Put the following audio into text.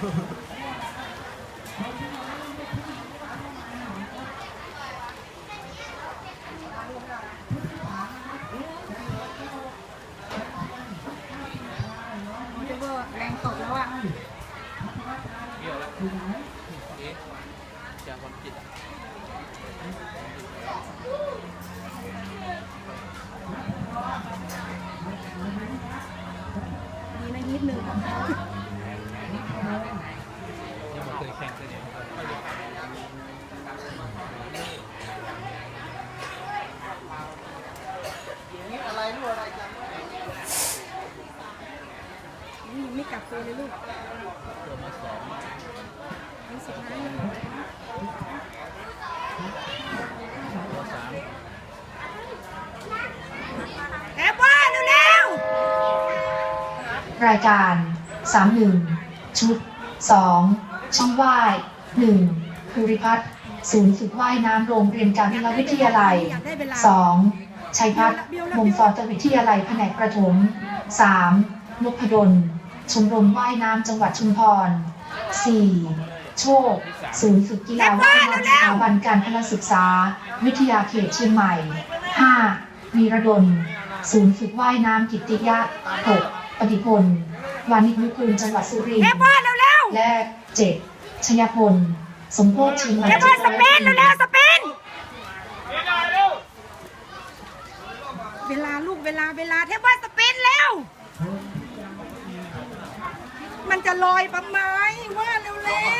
ยูทูบเบอร์แรงตกแล้วอะเบี้ยวแล้วเอ๊ะจากความจิตอะดีนะนิดนึงยังไม่ เคยแข่งเลยเนี่ยนี่ไม่กลับตัวเลยลูกตัวมาสองนี่สุดท้ายตัวสามแอบว่าเร็วรายการ31ชุด2 ช่องว่าย1ภูริพัฒน์ศูนย์ฝึกว่ายน้ำโรงเรียนการวิวิทยาลัยอยากได้เวลา 2. ชัยพัฒน์มงฟอร์ตวิทยาลัยแผนกประถม 3. นพดลชมรมว่ายน้ำจังหวัดชุมพร 4. โชค ศูนย์ฝึกกีฬาว่ายน้ำสถาบันการพละศึกษา วิทยาเขตเชียงใหม่ 5. วีระดล ศูนย์ฝึกว่ายน้ำกิตติยะ 6. ปฏิพลวานิชนุกูลจังหวัดสุรินทแอบร์ว่าเร็วและ 7. ชยพล สมโพธิเชียงใหม่ๆแอบว่าสปินเร็วๆสปิน เวลาลูกเวลาเวลาเทพว่าสปินเร็ว มันจะลอยประไม้ว่าเร็วๆว่าเร็วๆ